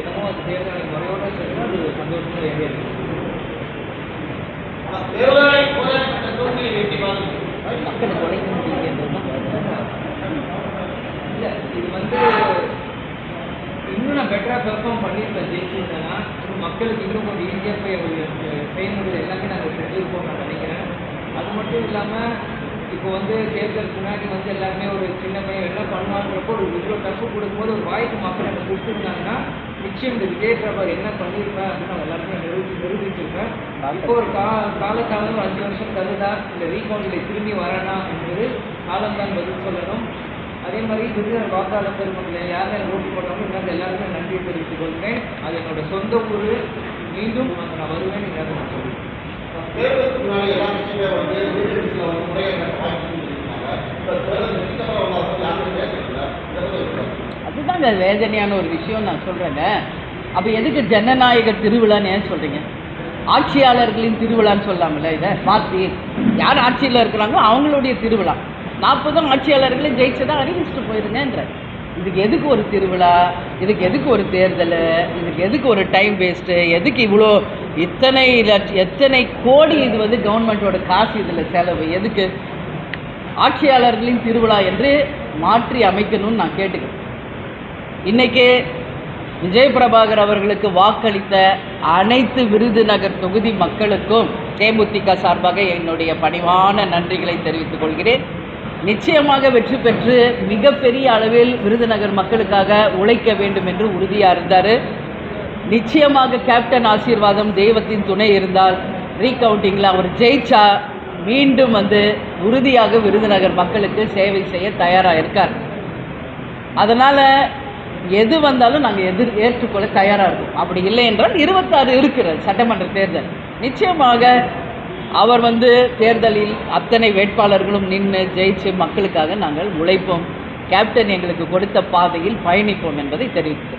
அது தேர்தல் முறையோட அது சந்தோஷமாக ஏரியா இருக்கு. தேர்தலை போராட்ட தோல்வியை வெற்றி மக்களை இல்லை இது வந்து இன்னும் நான் பெட்டராக பெர்ஃபார்ம் பண்ணியிருப்பேன் ஜெயிச்சிருந்தேன்னா மக்களுக்கு இன்னும் கொஞ்சம் ஈஸியாக போய் ஒரு செய்யணுங்கிறது எல்லாமே நாங்கள் செஞ்சுருப்போம் நான் நினைக்கிறேன். அது மட்டும் இல்லாமல் இப்போ வந்து தேர்தல் முன்னாடி வந்து எல்லாருமே ஒரு சின்ன பையன் என்ன பண்ணுவாங்கிறப்போ ஒரு இவ்வளோ டஃப்பு கொடுக்கும்போது ஒரு வாய்ப்பு மக்கள் எனக்கு கொடுத்துருந்தாங்கன்னா நிச்சயம் இந்த விஜய் பிரபார் என்ன பண்ணியிருப்பேன் அப்படின்னு நான் எல்லாருமே நிரூபி நிரூபிச்சிருப்பேன். இப்போ ஒரு கா காலத்தாலும் அஞ்சு வருஷம் தருதா இந்த ரீகவுண்டில் திரும்பி வரேனா என்பது காலம்தான் பதில் சொல்லணும். அதே மாதிரி விருதுநகர் வாக்காளர் பெருமக்கள் யார் யார் ஓட்டு போட்டாலும் நான் எல்லாருமே நன்றி தெரிவித்துக் கொள்கிறேன். அது என்னோட சொந்த ஊர். மீண்டும் நான் வருவேன் நீங்கள் நான் சொல்லுவேன் தேர்தலுக்கு முன்னாடி எல்லா கட்சியுமே வந்து நீதிமன்றத்தில் வந்து முறையாக வாய்ப்பு இருக்காங்க இப்போ தேர்தல் வெற்றிக்கப்புறம் வந்து யாருமே பேசுறதில்ல இதை பத்தி ஒரு கருத்து. அதுதாங்க வேதனையான ஒரு விஷயம் நான் சொல்கிறேங்க அப்போ எதுக்கு ஜனநாயக திருவிழான்னு ஏன் சொல்கிறீங்க ஆட்சியாளர்களின் திருவிழான்னு சொல்லாமல இதை பார்த்தி யார் ஆட்சியில் இருக்கிறாங்களோ அவங்களுடைய திருவிழா. நாற்பதும் ஆட்சியாளர்களையும் ஜெயிச்சதான் அறிவிச்சுட்டு போயிருங்கன்ற. இதுக்கு எதுக்கு ஒரு திருவிழா? இதுக்கு எதுக்கு ஒரு தேர்தல்? இதுக்கு எதுக்கு ஒரு டைம் வேஸ்ட்டு எதுக்கு இவ்வளோ இத்தனை லட்ச எத்தனை கோடி இது வந்து கவர்மெண்ட்டோட காசு இதில் செலவு? எதுக்கு? ஆட்சியாளர்களின் திருவிழா என்று மாற்றி அமைக்கணும்னு நான் கேட்டுக்கிறேன். இன்னைக்கு விஜய் பிரபாகர் அவர்களுக்கு வாக்களித்த அனைத்து விருதுநகர் தொகுதி மக்களுக்கும் தேமுதிக சார்பாக என்னுடைய பணிவான நன்றிகளை தெரிவித்துக் கொள்கிறேன். நிச்சயமாக வெற்றி பெற்று மிகப்பெரிய அளவில் விருதுநகர் மக்களுக்காக உழைக்க வேண்டும் என்று உறுதியாக இருந்தார். நிச்சயமாக கேப்டன் ஆசீர்வாதம் தெய்வத்தின் துணை இருந்தால் ரீகவுண்டிங்கில் அவர் ஜெயிச்சா மீண்டும் வந்து உறுதியாக விருதுநகர் மக்களுக்கு சேவை செய்ய தயாராக இருக்கார் அதனால் எது வந்தாலும் நாங்கள் எதிர் ஏற்றுக்கொள்ள தயாராக இருக்கோம். அப்படி இல்லை என்றால் இருபத்தாறு இருக்கிறது சட்டமன்ற தேர்தல். நிச்சயமாக அவர் வந்து தேர்தலில் அத்தனை வேட்பாளர்களும் நின்று ஜெயிச்சு மக்களுக்காக நாங்கள் உழைப்போம். கேப்டன் எங்களுக்கு கொடுத்த பாதையில் பயணிப்போம் என்பதை தெரிவிக்கிறேன்